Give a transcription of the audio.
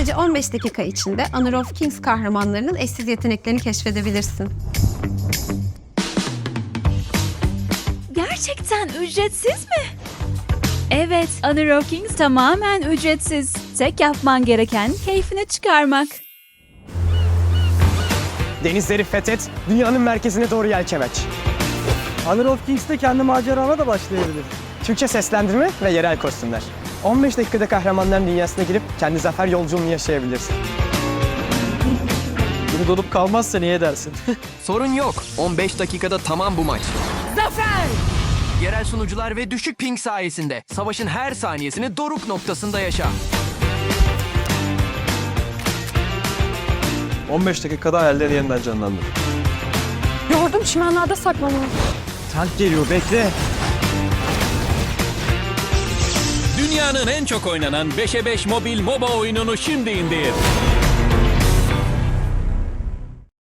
Sadece 15 dakika içinde Honor of Kings kahramanlarının eşsiz yeteneklerini keşfedebilirsin. Gerçekten ücretsiz mi? Evet, Honor of Kings tamamen ücretsiz. Tek yapman gereken keyfini çıkarmak. Denizleri fethet, dünyanın merkezine doğru yelkemeç. Honor of Kings'te kendi macerana da başlayabilir. Türkçe seslendirme ve yerel kostümler. 15 dakikada kahramanların dünyasına girip kendi zafer yolculuğunu yaşayabilirsin. Bunu dolup kalmazsa niye dersin? Sorun yok. 15 dakikada tamam bu maç. Zafer! Yerel sunucular ve düşük ping sayesinde savaşın her saniyesini doruk noktasında yaşa. 15 dakikada hayalleri yeniden canlandır. Yordum çimenlerde saklanıyor. Tank geliyor, bekle. Dünyanın en çok oynanan 5'e 5 mobil MOBA oyununu şimdi indir.